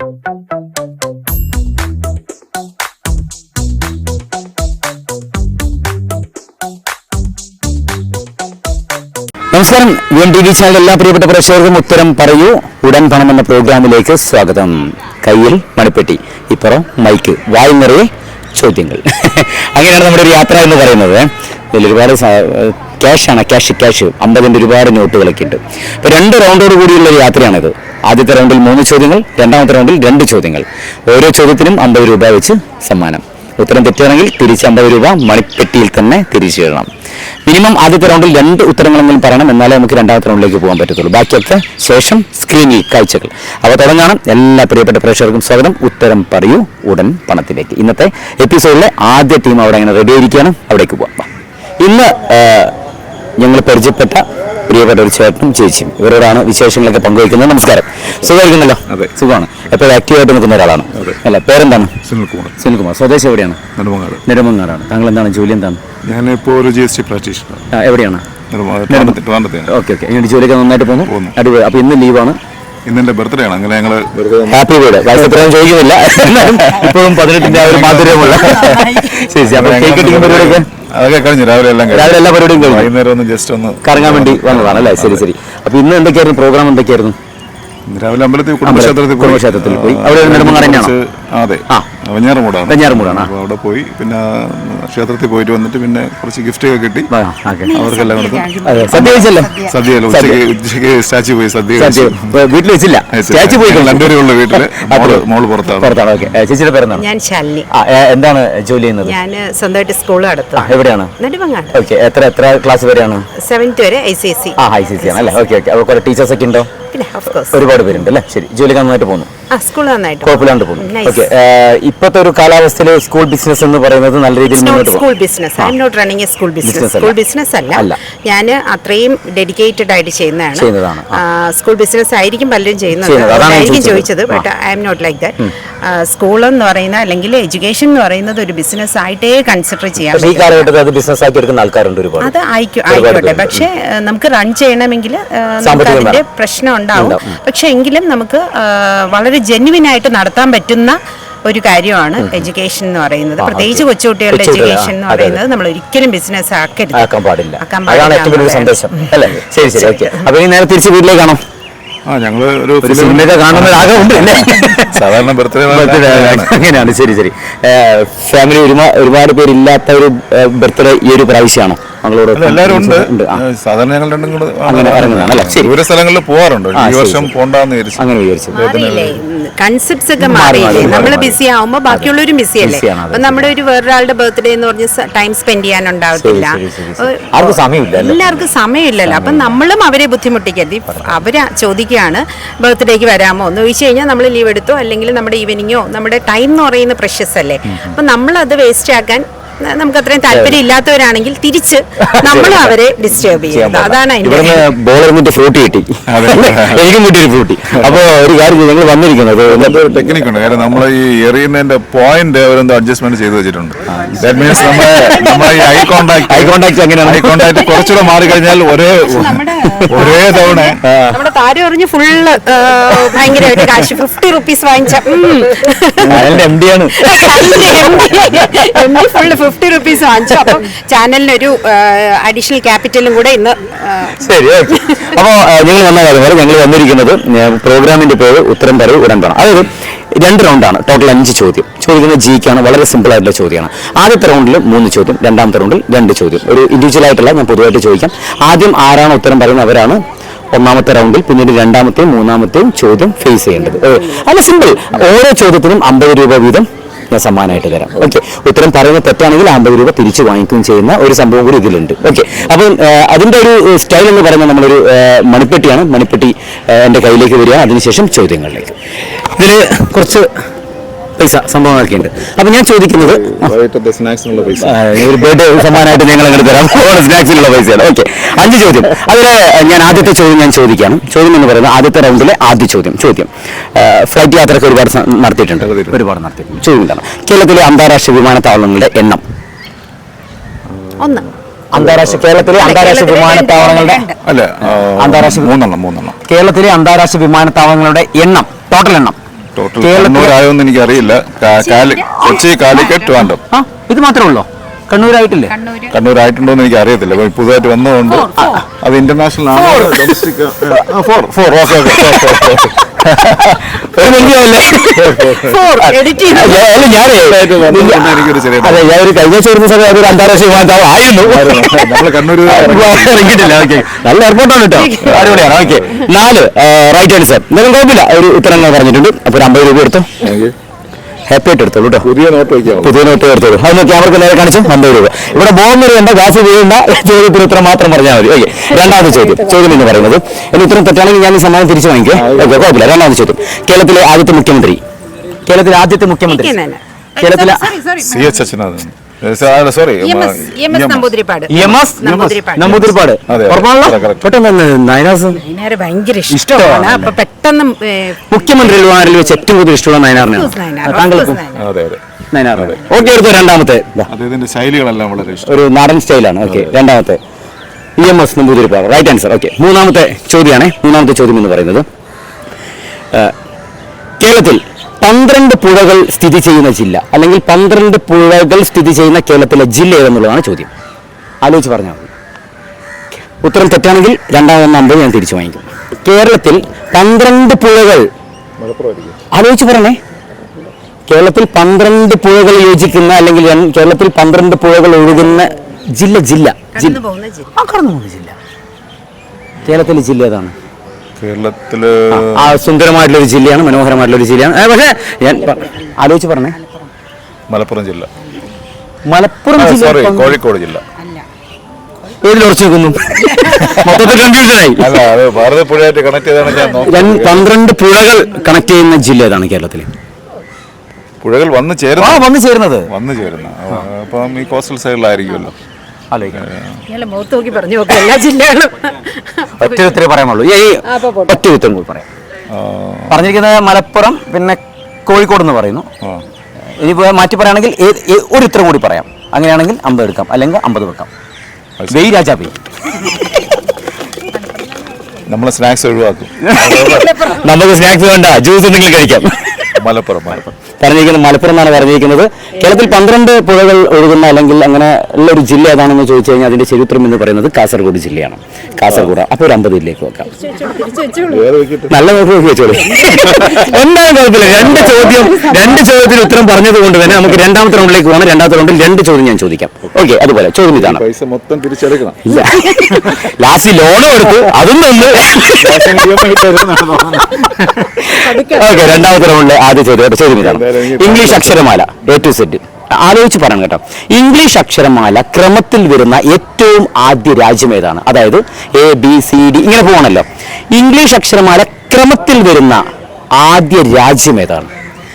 നമസ്കാരം. N T V channel എല്ലാ പ്രിയപ്പെട്ട പ്രേക്ഷകർക്കും ഉത്തരം പറയൂ. ഉടൻ പണം എന്ന പ്രോഗ്രാമിലേക്ക് സ്വാഗതം. കയ്യിൽ മണിപ്പെട്ടി ഇപ്പുറം മൈക്ക് വായി നിറയെ ചോദ്യങ്ങൾ. അങ്ങനെയാണ് നമ്മുടെ ഒരു യാത്ര എന്ന് പറയുന്നത്. ഇതിൽ ഒരുപാട് ക്യാഷാണ് ക്യാഷ് ക്യാഷ് അമ്പതിന്റെ ഒരുപാട് നോട്ടുകളൊക്കെ ഉണ്ട്. അപ്പോൾ രണ്ട് റൗണ്ടോട് കൂടിയുള്ള യാത്രയാണിത്. ആദ്യത്തെ റൗണ്ടിൽ മൂന്ന് ചോദ്യങ്ങൾ രണ്ടാമത്തെ റൗണ്ടിൽ രണ്ട് ചോദ്യങ്ങൾ. ഓരോ ചോദ്യത്തിനും അമ്പത് രൂപ വെച്ച് സമ്മാനം. ഉത്തരം തെറ്റുകയാണെങ്കിൽ തിരിച്ച് അമ്പത് രൂപ മണിപ്പെട്ടിയിൽ തന്നെ തിരിച്ചു തരണം മിനിമം ആദ്യത്തെ റൗണ്ടിൽ രണ്ട് ഉത്തരങ്ങളെങ്കിലും പറയണം എന്നാലേ നമുക്ക് രണ്ടാമത്തെ റൗണ്ടിലേക്ക് പോകാൻ പറ്റത്തുള്ളൂ. ബാക്കിയൊക്കെ ശേഷം സ്ക്രീനിൽ കാഴ്ചകൾ. അവ തുടങ്ങാണ്. എല്ലാ പ്രിയപ്പെട്ട പ്രേക്ഷകർക്കും സ്വാഗതം. ഉത്തരം പറയൂ ഉടൻ പണത്തിലേക്ക്. ഇന്നത്തെ എപ്പിസോഡിലെ ആദ്യ ടീം അവിടെ അങ്ങനെ റെഡി ആയിരിക്കുകയാണ്? അവിടേക്ക് പോകാം. ഇന്ന് ഞങ്ങൾ പരിചയപ്പെട്ട പ്രിയപ്പെട്ട ഒരു ചേട്ടനും ചേച്ചിയും. ഇവരോടാണ് വിശേഷങ്ങളൊക്കെ പങ്കുവയ്ക്കുന്നത്. നമസ്കാരം. സുഖമായിരിക്കുന്നല്ലോ? അതെ. സുഖമാണ്. എപ്പോഴും ആക്റ്റീവായിട്ട് നിൽക്കുന്ന ഒരാളാണ്. അല്ല? പേരെന്താണ്? സുനിൽകുമാർ. സുനിൽകുമാർ. സ്വദേശം എവിടെയാണ്? നെടുമങ്ങാട്. നെടുമങ്ങാടാണ്. താങ്കൾ എന്താണ് ജോലി എന്താണ്? ഞാനിപ്പോൾ ഒരു ജി എസ് ടി പ്രാക്ടീഷണർ എവിടെയാണ്? Okay okay. എങ്ങനെ ജോലിയൊക്കെ നന്നായിട്ട് പോകുന്നു. പോകുന്നു. അടിപൊളി. അപ്പോൾ ഇന്ന് ലീവാണ്. ഇന്നെന്റെ ബർത്ത്ഡേ ആണ്. അങ്ങനെ ഞങ്ങൾ ഹാപ്പി ബർത്ത്ഡേ വയസ്സ് എത്രയും ചോദിക്കുന്നില്ല. ഇപ്പോഴും പതിനെട്ടിന്റെ ആ ഒരു മാധുര്യമുള്ള ശരി ശരി. അപ്പോൾ കേക്ക് കട്ടിങ് പരിപാടിയൊക്കെ അതൊക്കെ കഴിഞ്ഞു രാവിലെ എല്ലാം. രാവിലെ എല്ലാ പരിപാടിയും കഴിഞ്ഞു. വൈകുന്നേരം ഒന്ന് ജസ്റ്റ് ഒന്ന് കറങ്ങാൻ വേണ്ടി വന്നതാണ് അല്ലേ? ശരി ശരി. അപ്പൊ ഇന്ന് എന്തൊക്കെയായിരുന്നു? പ്രോഗ്രാം എന്തൊക്കെയായിരുന്നു? രാവിലെ അമ്പലത്തിൽ കുടുംബക്ഷേത്രത്തിൽ കുടുംബക്ഷേത്രത്തിൽ പോയി. അവിടെ ഒരു നെടുമങ്ങാട് തന്നെയാണോ? കുറച്ച്- ആ, അതെ ആ. വെഞ്ഞാറമൂടാണ് വെഞ്ഞാറമൂടാണ്, അവിടെ പോയി. പിന്നെ ക്ഷേത്രത്തിൽ പോയിട്ട് വന്നിട്ട് പിന്നെ കുറച്ച് ഗിഫ്റ്റ് ഒക്കെ കിട്ടി. അവർക്കെല്ലാം കൊടുത്തു. അതെ സദ്യ കഴിച്ചല്ലോ? സദ്യ. ഉച്ചയ്ക്ക് സ്റ്റാച്ചു പോയി സദ്യ വീട്ടിൽ വെച്ചില്ല? സ്റ്റാച്ചു പോയി രണ്ടുപേരേ ഉള്ളൂ വീട്ടിൽ. മോള്- പുറത്താണ്. പുറത്താണ് ഓക്കെ. ചേച്ചിയുടെ പേരെന്താണ്? ഞാൻ ശാലിനി. എന്താണ് ജോലി ചെയ്യുന്നത്? ഞാൻ സ്വന്തമായിട്ട് സ്കൂൾ നടത്തും. എവിടെയാണ്? നെടുമങ്ങാട് ഓക്കെ എത്ര എത്ര ക്ലാസ് വരെയാണ്? സെവൻത്ത് വരെ ഐ സി എസ് സി. ആ ഹൈ സി സി ആണ് അല്ലേ ഓക്കെ ഓക്കെ. അപ്പോൾ കുറെ ടീച്ചേഴ്സ് ഒക്കെ ഉണ്ടോ? ഒരുപാട് പേരുണ്ട് അല്ലേ? ശരി. ജോലി നന്നായിട്ട് പോകുന്നു. കുഴപ്പമില്ലാണ്ട് പോകുന്നു. ഓക്കെ ഇപ്പോഴത്തെ ഒരു കാലാവസ്ഥയിൽ സ്കൂൾ ബിസിനസ് എന്ന് പറയുന്നത് നല്ല രീതിയിൽ school business I'm not running a school business. School business അല്ല. ഞാൻ അത്രയും ഡെഡിക്കേറ്റഡ് ആയിട്ട് ചെയ്യുന്നതാണ്. സ്കൂൾ ബിസിനസ് ആയിരിക്കും പലരും ചെയ്യുന്നത്. അതായിരിക്കും ചോദിച്ചത്. But I'm not like that school എന്ന് പറയുന്ന അല്ലെങ്കിൽ എഡ്യൂക്കേഷൻ എന്ന് പറയുന്നത് ഒരു ബിസിനസ് ആയിട്ടേ കൺസിഡർ ചെയ്യാം ഈ കാലഘട്ടത്തിൽ അത് ബിസിനസ് ആക്കി എടുക്കുന്ന ആൾക്കാരുണ്ട് ഒരുപാട്. അത് ആയിക്കോട്ടെ. പക്ഷേ നമുക്ക് റൺ ചെയ്യണമെങ്കിൽ നമുക്ക് അതിന്റെ വേണം. ഉണ്ടാവും. പക്ഷെ എങ്കിലും നമുക്ക് വളരെ ജെന്യുവിൻ ആയിട്ട് നടത്താൻ പറ്റുന്ന ഒരു കാര്യമാണ് എഡ്യൂക്കേഷൻ എന്ന് പറയുന്നത്. പ്രത്യേകിച്ച് കൊച്ചുകുട്ടികളുടെ എഡ്യൂക്കേഷൻ എന്ന്. പറയുന്നത് നമ്മൾ ഒരിക്കലും ബിസിനസ് ആക്കരുത്. ആക്കാൻ പാടില്ല. അതാണ് ഏറ്റവും വലിയ സന്ദേശം അല്ലേ? ശരി ശരി ഓക്കെ. അപ്പോൾ ഇനി നേരെ തിരിച്ച് വീട്ടിലേക്കാണോ ആ ഞങ്ങൾ ഒരു സിനിമയൊക്കെ കാണുന്ന ആഗ്രഹമുണ്ട് അല്ലേ? സാധാരണ ബർത്ത്ഡേ അങ്ങനെയാണ്. ശരി ശരി. ഫാമിലി ഒരുപാട് പേരില്ലാത്ത ഒരു ബർത്ത്ഡേ ഈ ഒരു പ്രാവശ്യമാണോ. എല്ലാവരും ഉണ്ട്. സാധാരണ ഞങ്ങൾ രണ്ടും കൂടെ അങ്ങനെ അല്ലേ? ശരി. ദൂര സ്ഥലങ്ങളിൽ പോവാറുണ്ട്. ഈ വർഷം. പോണ്ടെന്ന് വിചാരിച്ചു. അങ്ങനെ വിചാരിച്ചു. കൺസെപ്റ്റ്സ് ഒക്കെ മാറി, മാറിയില്ലേ? മാറി, നമ്മൾ ബിസി ആവുമ്പോൾ ബാക്കിയുള്ളവരും ബിസി അല്ലേ? അപ്പൊ നമ്മുടെ ഒരു വേറൊരാളുടെ ബർത്ത്ഡേ എന്ന് പറഞ്ഞ് ടൈം സ്പെൻഡ് ചെയ്യാനുണ്ടാവത്തില്ല എല്ലാവർക്കും സമയമില്ലല്ലോ. അപ്പൊ നമ്മളും അവരെ ബുദ്ധിമുട്ടിക്കരുത്. അവരെ ചോദിക്കുകയാണ് ബർത്ത്ഡേക്ക് വരാമോ? എന്ന് ചോദിച്ചു കഴിഞ്ഞാൽ നമ്മൾ ലീവ് എടുത്തോ? അല്ലെങ്കിൽ നമ്മുടെ ഈവനിങ്ങോ നമ്മുടെ ടൈം എന്ന് പറയുന്ന പ്രഷ്യസ് അല്ലേ? അപ്പൊ നമ്മൾ അത് വേസ്റ്റ് ആക്കാൻ നമുക്ക് അത്രയും താല്പര്യം ഇല്ലാത്തവരാണെങ്കിൽ തിരിച്ച് നമ്മളും അവരെ ഡിസ്റ്റർബ് ചെയ്യുന്നത് അതാണ് ബോൾ ഫ്രൂട്ടി കിട്ടി. എനിക്കും കിട്ടി ഒരു ഫ്രൂട്ടി അപ്പൊ ഒരു കാര്യം ഞങ്ങൾ വന്നിരിക്കുന്നത് ടെക്നിക് ഉണ്ട്. കാരണം നമ്മൾ ഈ എറിയുന്നതിന്റെ പോയിന്റ് അവരെന്തോ അഡ്ജസ്റ്റ്മെന്റ് ചെയ്തു വെച്ചിട്ടുണ്ട്. ദാറ്റ് മീൻസ് നമ്മൾ നമ്മൾ ഈ ഐ കോൺടാക്ട് ഐ കോൺടാക്ട് എങ്ങനെയാണ്? ഐ കോൺടാക്ട് കുറച്ചുകൂടെ മാറി കഴിഞ്ഞാൽ ഒരേ ഒരേ തവണ നമ്മുടെ താരം എറിഞ്ഞ് ഫുള്ള് ഭയങ്കരമായിട്ട് കാശ്. ഫിഫ്റ്റി റുപ്പീസ് വാങ്ങിച്ച എം ഡി ആണ്. ഫുള്ള് ഫിഫ്റ്റി റുപ്പീസ് വാങ്ങിച്ചു. അപ്പം ചാനലിനൊരു അഡീഷണൽ ക്യാപിറ്റലും കൂടെ ഇന്ന് ശരി അപ്പോൾ ഞങ്ങൾ വന്ന കാര്യം വരെ ഞങ്ങൾ വന്നിരിക്കുന്നത് പ്രോഗ്രാമിന്റെ പേര് ഉത്തരം പറയൂ ഉടൻ പറ. അതായത് രണ്ട് റൗണ്ടാണ് ടോട്ടൽ അഞ്ച് ചോദ്യം. ചോദിക്കുന്നത് ജിക്കാണ് വളരെ സിമ്പിൾ ആയിട്ടുള്ള ചോദ്യമാണ്. ആദ്യത്തെ റൗണ്ടിൽ മൂന്ന് ചോദ്യം രണ്ടാമത്തെ റൗണ്ടിൽ രണ്ട് ചോദ്യം. ഒരു ഇൻഡിവിജ്വൽ ആയിട്ടുള്ള ഞാൻ പൊതുവായിട്ട് ചോദിക്കാം. ആദ്യം ആരാണ് ഉത്തരം പറയുന്നത്? അവരാണ് ഒന്നാമത്തെ റൗണ്ടിൽ പിന്നീട് രണ്ടാമത്തെയും മൂന്നാമത്തെയും ചോദ്യം ഫേസ് ചെയ്യേണ്ടത്. അല്ല സിമ്പിൾ ഓരോ ചോദ്യത്തിനും അമ്പത് രൂപ വീതം ഞാൻ സമ്മാനമായിട്ട് തരാം. ഓക്കെ ഉത്തരം പറയുന്നത് തെറ്റാണെങ്കിൽ അമ്പത് രൂപ തിരിച്ചു വാങ്ങിക്കുകയും ചെയ്യുന്ന ഒരു സംഭവം കൂടി ഇതിലുണ്ട്. ഓക്കെ അപ്പം അതിന്റെ ഒരു സ്റ്റൈൽ എന്ന് പറയുന്നത് നമ്മളൊരു മണിപ്പെട്ടിയാണ്. മണിപ്പെട്ടി എന്റെ കയ്യിലേക്ക് വരിക അതിനുശേഷം ചോദ്യങ്ങളിലേക്ക്. ഇതിൽ കുറച്ച് പൈസ സംഭവങ്ങളൊക്കെ ഉണ്ട് അപ്പൊ ഞാൻ ചോദിക്കുന്നത് ഒരു ബർത്ത്ഡേ സമ്മാനമായിട്ട് ഞങ്ങൾ അങ്ങോട്ട് തരാം സ്നാക്സിനുള്ള പൈസയാണ്. ഓക്കെ. അഞ്ച് ചോദ്യം. അതിൽ ഞാൻ ആദ്യത്തെ ചോദ്യം ഞാൻ ചോദിക്കാം. ചോദ്യം എന്ന് പറയുന്നത് ആദ്യത്തെ റൗണ്ടിലെ ആദ്യ ചോദ്യം. ചോദ്യം. ഫ്ലൈറ്റ് യാത്രയൊക്കെ ഒരുപാട് നടത്തിയിട്ടുണ്ട്. ഒരുപാട് നടത്തിയിട്ടുണ്ട്. ചോദ്യം എന്താണ് കേരളത്തിലെ അന്താരാഷ്ട്ര വിമാനത്താവളങ്ങളുടെ എണ്ണം. ഒന്ന്. അന്താരാഷ്ട്ര കേരളത്തിലെ അന്താരാഷ്ട്ര വിമാനത്താവളങ്ങളുടെ. അല്ല അന്താരാഷ്ട്ര- മൂന്നെണ്ണം മൂന്നെണ്ണം. കേരളത്തിലെ അന്താരാഷ്ട്ര വിമാനത്താവളങ്ങളുടെ എണ്ണം ടോട്ടൽ എണ്ണം. ടോട്ടൽ കണ്ണൂരായോന്ന് എനിക്ക് അറിയില്ല കൊച്ചി കാലിക്കറ്റ് ട്രിവാൻഡ്രം ആ ഇത് മാത്രമേ ഉള്ളോ? കണ്ണൂരായിട്ടില്ലേ? കണ്ണൂര്. കണ്ണൂരായിട്ടുണ്ടോ എന്ന് എനിക്ക് അറിയത്തില്ല പുതുതായിട്ട് വന്നതുകൊണ്ട് അത് ഇന്റർനാഷണൽ ആണ്. Domestic four four okay okay അതെ ഞാൻ ഒരു കഴിഞ്ഞ ചേരുന്ന സമയത്ത് ഒരു അന്താരാഷ്ട്ര വിമാനത്താവളം ആയിരുന്നു. ഇറങ്ങിയിട്ടില്ല ഓക്കെ. നല്ല എയർപോർട്ടാണ് കേട്ടോ. അടിപൊളിയാണ് ഓക്കെ. നാല് റൈറ്റ് ആൻസർ എന്തായാലും കുഴപ്പമില്ല ഒരു ഉത്തരങ്ങൾ പറഞ്ഞിട്ടുണ്ട്. അപ്പൊ ഒരു അമ്പത് രൂപ എടുത്തു ഹാപ്പി ആയിട്ട് എടുത്തോളൂ കേട്ടോ പുതിയ നോട്ട് വയ്ക്കാം പുതിയ നോട്ട് എടുത്തോളൂ. അത് നോക്കി അവർക്ക് നേരെ കാണിച്ചു അമ്പത് രൂപ ഇവിടെ ബോംബ് വേണ്ട ഗ്യാസ് വീഴുന്ന ചോദ്യത്തിന് ഉത്തരം മാത്രം പറഞ്ഞാൽ മതി. ഓക്കെ രണ്ടാമത്തെ ചോദ്യം. ചോദ്യം എന്ന് പറയുന്നത് എന്റെ ഉത്തരം തെറ്റാണെങ്കിൽ ഞാൻ ഈ സമ്മാനം തിരിച്ചു വാങ്ങിക്കാം. ഓക്കെ കുഴപ്പമില്ല. രണ്ടാമത്തെ ചോദ്യം. കേരളത്തിലെ ആദ്യത്തെ മുഖ്യമന്ത്രി. കേരളത്തിലെ ആദ്യത്തെ മുഖ്യമന്ത്രി. കേരളത്തിലെ സി എച്ച് അച്ഛനാഥൻ സോറി നമ്പൂതിരിപ്പാട്. നമ്പൂതിരിപ്പാട്. പെട്ടെന്ന് നയനാസ് ഭയങ്കര ഇഷ്ടമാണ്. അപ്പൊ പെട്ടെന്ന് മുഖ്യമന്ത്രിമാരിൽ വെച്ച് ഏറ്റവും കൂടുതൽ ഇഷ്ടമുള്ള നയനാറിനാണ് താങ്കൾക്കും ഓക്കെ എടുത്തു രണ്ടാമത്തെ. ശൈലികളെല്ലാം വളരെ ഇഷ്ടം. ഒരു നാടൻ സ്റ്റൈലാണ്. ഓക്കെ രണ്ടാമത്തെ. E M S Namboodiripad. Right answer okay മൂന്നാമത്തെ ചോദ്യമാണ്. മൂന്നാമത്തെ ചോദ്യം എന്ന് പറയുന്നത് കേരളത്തിൽ പന്ത്രണ്ട് പുഴകൾ സ്ഥിതി ചെയ്യുന്ന ജില്ല അല്ലെങ്കിൽ പന്ത്രണ്ട് പുഴകൾ സ്ഥിതി ചെയ്യുന്ന കേരളത്തിലെ ജില്ല ഏതെന്നുള്ളതാണ് ചോദ്യം. ആലോചിച്ച് പറഞ്ഞാൽ മതി. ഉത്തരം തെറ്റാണെങ്കിൽ രണ്ടാമത്തെ നമ്പർ ഞാൻ തിരിച്ചു വാങ്ങിക്കും. കേരളത്തിൽ പന്ത്രണ്ട് പുഴകൾ ആലോചിച്ച് പറഞ്ഞേ കേരളത്തിൽ പന്ത്രണ്ട് പുഴകൾ യോജിക്കുന്ന അല്ലെങ്കിൽ കേരളത്തിൽ പന്ത്രണ്ട് പുഴകൾ ഒഴുകുന്ന ജില്ല ജില്ല ജില്ല. കടന്നു പോകുന്ന ജില്ല. ആ കടന്നു പോകുന്ന ജില്ല. കേരളത്തിലെ ജില്ല ഏതാണ്? കേരളത്തിൽ ആ സുന്ദരമായിട്ടുള്ള ഒരു ജില്ലയാണ് മനോഹരമായിട്ടുള്ള ഒരു ജില്ലയാണ്. പക്ഷേ ഞാൻ ആലോചിച്ച് പറഞ്ഞേ. മലപ്പുറം ജില്ല. മലപ്പുറം ജില്ല സോറി കോഴിക്കോട് ജില്ല. അല്ല. ഏതിൽ ഉറച്ചു നിൽക്കുന്നു. മൊത്തത്തിൽ കൺഫ്യൂഷനായി ഭാരതപ്പുഴയായിട്ട് കണക്ട് ചെയ്താണ് പന്ത്രണ്ട് പുഴകൾ കണക്ട് ചെയ്യുന്ന ജില്ല ഏതാണ് കേരളത്തിൽ പുഴകൾ വന്നു ചേരുന്നത് വന്നു ചേരുന്നത്. വന്നു ചേരുന്ന. അപ്പം ഈ കോസ്റ്റൽ സൈഡിലായിരിക്കുമല്ലോ മുഖത്ത് നോക്കി പറഞ്ഞു നോക്കാം എല്ലാ ജില്ലകളും. ഒറ്റ ഉത്തരേ പറയാമുള്ളൂ ഈ അപ്പൊ പോട്ടെ. ഒറ്റ ഉത്തരം കൂടി പറയാം. പറഞ്ഞിരിക്കുന്നത് മലപ്പുറം പിന്നെ കോഴിക്കോട് എന്ന് പറയുന്നു. ഇനി ഇനിയിപ്പോൾ മാറ്റി പറയുകയാണെങ്കിൽ ഒരു ഉത്തരം കൂടി പറയാം. അങ്ങനെയാണെങ്കിൽ അമ്പത് എടുക്കാം അല്ലെങ്കിൽ അമ്പത് വെക്കാം. വെയ് രാജാ പി നമ്മളെ സ്നാക്സ് ഒഴിവാക്കും. നമുക്ക് സ്നാക്സ് വേണ്ട ജ്യൂസ് എന്തെങ്കിലും കഴിക്കാം. മലപ്പുറം മലപ്പുറം. പറഞ്ഞിരിക്കുന്നത് മലപ്പുറം എന്നാണ് പറഞ്ഞിരിക്കുന്നത്. കേരളത്തിൽ പന്ത്രണ്ട് പുഴകൾ ഒഴുകുന്ന അല്ലെങ്കിൽ അങ്ങനെ ഉള്ള ഒരു ജില്ല ഏതാണെന്ന് ചോദിച്ചു കഴിഞ്ഞാൽ അതിന്റെ ചരിത്രം എന്ന് പറയുന്നത് കാസർഗോഡ് ജില്ലയാണ്. കാസർഗോഡ്. അപ്പോൾ ഒരു അമ്പത് ജില്ലയ്ക്ക് വെക്കാം. നല്ല നോക്കി നോക്കി വെച്ചോളൂ. എന്തായാലും കുഴപ്പമില്ല. രണ്ട് ചോദ്യം രണ്ട് ചോദ്യത്തിന് ഉത്തരം പറഞ്ഞത് കൊണ്ട് തന്നെ നമുക്ക് രണ്ടാമത്തെ റൗണ്ടിലേക്ക് പോകണം രണ്ടാമത്തെ റൗണ്ടിൽ രണ്ട് ചോദ്യം ഞാൻ ചോദിക്കാം. ഓക്കെ അതുപോലെ ചോദ്യം ഇതാണ്. പൈസ മൊത്തം തിരിച്ചെടുക്കണം. ഇല്ല. ലാസ്റ്റ് ലോണും എടുത്തു. അതും നിന്ന്. ഓക്കെ രണ്ടാമത്തെ റൗണ്ടിലെ ആദ്യ ചോദ്യം ചോദ്യം ഇതാണ്. ഇംഗ്ലീഷ് അക്ഷരമാല എ ടു സെറ്റ് ആലോചിച്ച് പറയണം കേട്ടോ. ഇംഗ്ലീഷ് അക്ഷരമാല ക്രമത്തിൽ വരുന്ന ഏറ്റവും ആദ്യ രാജ്യം ഏതാണ്? അതായത് എ ബി സി ഡി ഇങ്ങനെ പോകണല്ലോ ഇംഗ്ലീഷ് അക്ഷരമാല ക്രമത്തിൽ വരുന്ന ആദ്യ രാജ്യം ഏതാണ്?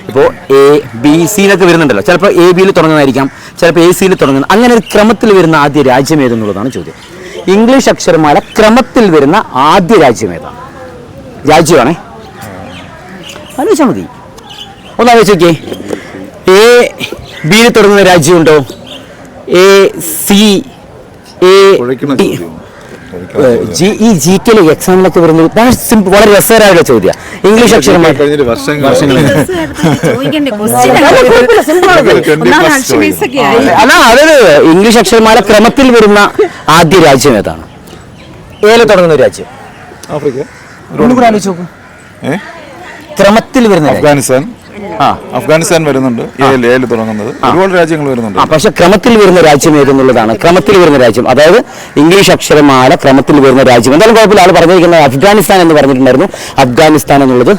ഇപ്പോൾ എ ബി സിയിലൊക്കെ വരുന്നുണ്ടല്ലോ. ചിലപ്പോൾ എ ബിയിൽ തുടങ്ങുന്നതായിരിക്കാം. ചിലപ്പോൾ എ സിയിൽ തുടങ്ങുന്ന അങ്ങനെ ഒരു ക്രമത്തിൽ വരുന്ന ആദ്യ രാജ്യം ഏതെന്നുള്ളതാണ് ചോദ്യം. ഇംഗ്ലീഷ് അക്ഷരമാല ക്രമത്തിൽ വരുന്ന ആദ്യ രാജ്യം ഏതാണ്? രാജ്യമാണേ. ആലോചിച്ചാൽ മതി. ഒന്ന് ആലോചിച്ച് നോക്കിയേ എ ബിയിൽ തുടങ്ങുന്ന രാജ്യമുണ്ടോ? എ സി എ ജി- ഈ ജി കെയിലെ എക്സാമിലൊക്കെ വരുന്നത് വളരെ സിമ്പിൾ വളരെ രസകരമായ ചോദ്യം. ഇംഗ്ലീഷ് ആയി. അല്ല അതായത് ഇംഗ്ലീഷ് അക്ഷരമാല ക്രമത്തിൽ വരുന്ന ആദ്യ രാജ്യം ഏതാണ്? ഏല തുടങ്ങുന്ന രാജ്യം. ആഫ്രിക്ക. ഒന്നും കൂടെ ആലോചിച്ച് നോക്കൂ. ക്രമത്തിൽ വരുന്നത് അഫ്ഗാനിസ്ഥാൻ. ആ. അഫ്ഗാനിസ്ഥാൻ വരുന്നുണ്ട്. തുടങ്ങുന്നത്. ഒരുപാട് രാജ്യങ്ങൾ വരുന്നുണ്ട്. പക്ഷെ ക്രമത്തിൽ വരുന്ന രാജ്യം ഏതെന്നുള്ളതാണ്. ക്രമത്തിൽ വരുന്ന രാജ്യം. അതായത് ഇംഗ്ലീഷ് അക്ഷരമാല ക്രമത്തിൽ വരുന്ന രാജ്യം. എന്തായാലും കുഴപ്പമില്ല. ആൾ പറഞ്ഞിരിക്കുന്നത് അഫ്ഗാനിസ്ഥാൻ എന്ന് പറഞ്ഞിട്ടുണ്ടായിരുന്നു. അഫ്ഗാനിസ്ഥാൻ എന്നുള്ളത്.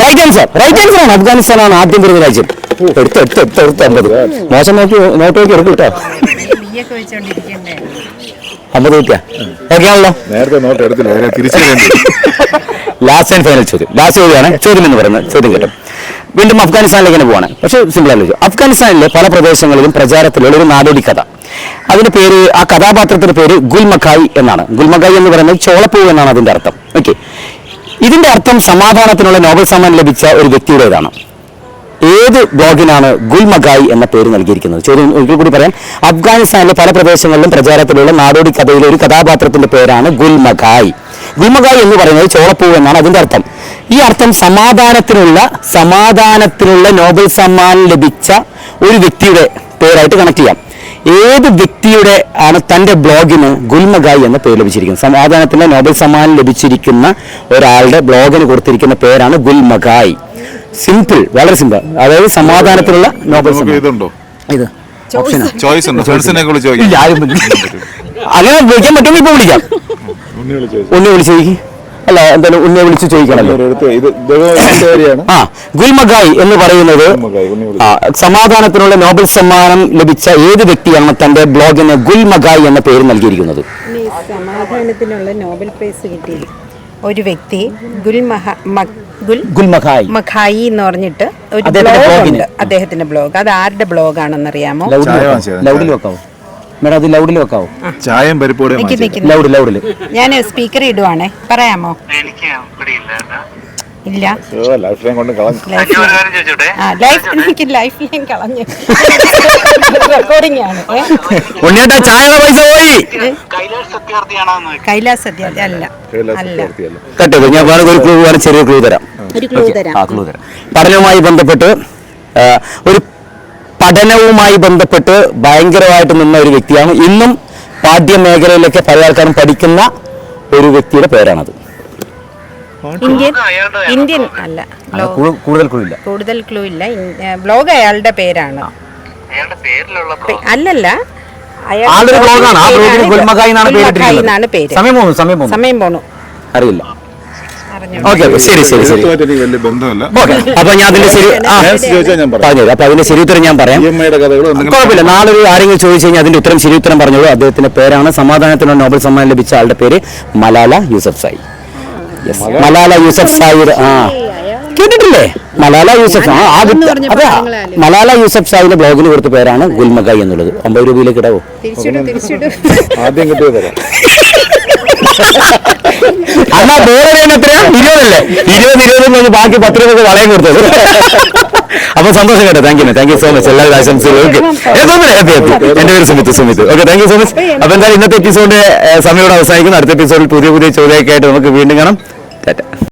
റൈറ്റ് ആൻസർ റൈറ്റ് ആൻസർ ആണ്. അഫ്ഗാനിസ്ഥാൻ ആണ് ആദ്യം വരുന്ന രാജ്യം. എടുത്ത് എടുത്ത് എടുത്ത് എടുത്ത് അമ്പത്. മോശം നോക്കി നോട്ട് നോക്കി എടുക്കും കേട്ടോ. അമ്പത് കിട്ടിയ ഓക്കെ ആണല്ലോ നേരത്തെ നോട്ട് എടുത്തില്ല. തിരിച്ചു ലാസ്റ്റ് ആൻഡ് ഫൈനൽ ചോദ്യം. ലാസ്റ്റ് ചോദ്യമാണ്. ചോദ്യം എന്ന് പറയുന്നത് ചോദ്യം കിട്ടും. വീണ്ടും അഫ്ഗാനിസ്ഥാനിലേക്ക് തന്നെ പോവാണ്. പക്ഷേ സിമ്പിൾ ആലോചിച്ചു അഫ്ഗാനിസ്ഥാനിലെ പല പ്രദേശങ്ങളിലും പ്രചാരത്തിലുള്ള ഒരു നാടോടി കഥ. അതിന്റെ പേര് ആ കഥാപാത്രത്തിന്റെ പേര് ഗുൽമഖായി എന്നാണ്. ഗുൽമഖായി എന്ന് പറയുന്നത് ചോളപ്പൂ എന്നാണ് അതിന്റെ അർത്ഥം. ഓക്കെ ഇതിന്റെ അർത്ഥം സമാധാനത്തിനുള്ള നോബൽ സമ്മാനം ലഭിച്ച ഒരു വ്യക്തിയുടേതാണ്. ഏത് ബ്ലോഗിനാണ് ഗുൽമഖായി എന്ന പേര് നൽകിയിരിക്കുന്നത്? ചോദ്യം ഒരിക്കൽ കൂടി പറയാം. അഫ്ഗാനിസ്ഥാനിലെ പല പ്രദേശങ്ങളിലും പ്രചാരത്തിലുള്ള നാടോടി കഥയിലെ ഒരു കഥാപാത്രത്തിന്റെ പേരാണ് ഗുൽമഖായി. ഗുൽമഗായ് എന്ന് പറയുന്നത് ചോളപ്പൂവ് എന്നാണ് അതിന്റെ അർത്ഥം. ഈ അർത്ഥം സമാധാനത്തിനുള്ള സമാധാനത്തിനുള്ള നോബൽ സമ്മാനം ലഭിച്ച ഒരു വ്യക്തിയുടെ പേരായിട്ട് കണക്ട് ചെയ്യാം. ഏത് വ്യക്തിയുടെ ആണ് തന്റെ ബ്ലോഗിന് ഗുൽമഗായ് എന്ന പേര് ലഭിച്ചിരിക്കുന്നത്? സമാധാനത്തിന്റെ നോബൽ സമ്മാനം ലഭിച്ചിരിക്കുന്ന ഒരാളുടെ ബ്ലോഗിന് കൊടുത്തിരിക്കുന്ന പേരാണ് ഗുൽമഗായ്. സിമ്പിൾ വളരെ സിമ്പിൾ അതായത് സമാധാനത്തിലുള്ള നോബൽ സമ്മാനം. ഇത് അങ്ങനെ വിളിക്കാൻ പറ്റുമെങ്കിൽ ഇപ്പൊ വിളിക്കാം. ഉണ്ണി വിളിച്ച് ചോദിക്കും. അല്ല എന്തായാലും ഉണ്ണിയെ വിളിച്ച് ഏരിയയാണ് ആ ഗുൽമഗായ് എന്ന് പറയുന്നത് സമാധാനത്തിനുള്ള നോബൽ സമ്മാനം ലഭിച്ച ഏത് വ്യക്തിയാണ് തന്റെ ബ്ലോഗിന് ഗുൽമഗായ് എന്ന പേര് നൽകിയിരിക്കുന്നത്? സമാധാനത്തിനുള്ള നോബൽ പ്രൈസ് കിട്ടി ഒരു വ്യക്തി ഗുൽ മഹ മ- മഖായി എന്ന് പറഞ്ഞിട്ട് ഒരു അദ്ദേഹത്തിന്റെ ബ്ലോഗ് ഉണ്ട് അദ്ദേഹത്തിന്റെ ബ്ലോഗ്. അത് ആരുടെ ബ്ലോഗ് ആണെന്ന് അറിയാമോ ലൗഡിൽ മേഡം അത് ലൗഡിൽ വെക്കാവോ? ചായം ലൗഡ് ലൗഡിൽ ഞാൻ സ്പീക്കർ ഇടുവാണേ. പറയാമോ? എനിക്ക് പിടിയില്ല കേട്ടോ. ഇല്ല. ലൈഫ് ടൈം കൊണ്ട് കളഞ്ഞു. ലൈഫ് ഞാൻ ലൈൻ കളഞ്ഞു. റെക്കോർഡിംഗ് ആണ്. പൈസ പോയി. കൈലാസ് അല്ല. കട്ട് വേറെ ഒരു ക്ലൂ വേറെ ചെറിയ തരാം. ക്ലൂ തരാം. പഠനവുമായി ബന്ധപ്പെട്ട് ഒരു പഠനവുമായി ബന്ധപ്പെട്ട് ഭയങ്കരമായിട്ട് നിന്ന ഒരു വ്യക്തിയാണ്. ഇന്നും പാഠ്യ മേഖലയിലൊക്കെ പല ആൾക്കാരും പഠിക്കുന്ന ഒരു വ്യക്തിയുടെ പേരാണത്. ഇന്ത്യൻ ഇന്ത്യൻ അല്ല കൂടുതൽ ക്ലൂ ഇല്ല. കൂടുതൽ ക്ലൂ ഇല്ല. ബ്ലോഗ് അയാളുടെ പേരാണ്. അല്ലല്ല. അയാളുടെ ബ്ലോഗാണ്. ആ ബ്ലോഗിന് ഗുൽമഖായി എന്നാണ് പേരിട്ടിരിക്കുന്നത്. പേര്. സമയം പോണു സമയം പോണു. സമയം പോണു. അറിയില്ല. ഓക്കെ ഓക്കെ ശരി ശരി ശരി. ഓക്കെ അപ്പൊ ഞാൻ അതിന്റെ ശരി പറഞ്ഞുതരാം. അപ്പൊ അതിന്റെ ശരി ഉത്തരം ഞാൻ പറയാം. കുഴപ്പമില്ല. നാളെ ഒരു ആരെങ്കിലും ചോദിച്ചു കഴിഞ്ഞാൽ അതിന്റെ ഉത്തരം ശരി ഉത്തരം പറഞ്ഞോളൂ. അദ്ദേഹത്തിന്റെ പേരാണ് സമാധാനത്തിനുള്ള നോബൽ സമ്മാനം ലഭിച്ച ആളുടെ പേര് മലാല യൂസഫ് സായി. മലാല യൂസഫ് സായി ആ. കേട്ടിട്ടില്ലേ? മലാല യൂസഫ് ആ അതെ മലാല യൂസഫ് ഷാഹിന്റെ ബ്ലോഗിന് കൊടുത്ത പേരാണ് ഗുൽമഗായി എന്നുള്ളത്. ഒമ്പത് രൂപയിലേക്ക് ഇടാവോ? ആദ്യം കിട്ടിയത് തരാം അന്നാ വേറെ എത്രയാ? ഇരുപതല്ലേ? ഇരുപത് ഇരുപത് കഴിഞ്ഞ് ബാക്കി പത്ത് രൂപ വളയം കൊടുത്തത്. അപ്പൊ സന്തോഷം കേട്ടോ. Thank you thank you so much എല്ലാവരും ആശംസകളും ഓക്കെ ഹാപ്പി ഹാപ്പി എന്റെ പേര് Sumith Sumith okay thank you so much അപ്പൊ എന്തായാലും ഇന്നത്തെ എപ്പിസോഡിന്റെ സമയം ഇവിടെ അവസാനിക്കുന്നു. അടുത്ത എപ്പിസോഡിൽ പുതിയ പുതിയ ചോദ്യമൊക്കെ ആയിട്ട് നമുക്ക് വീണ്ടും കാണാം. ടാറ്റ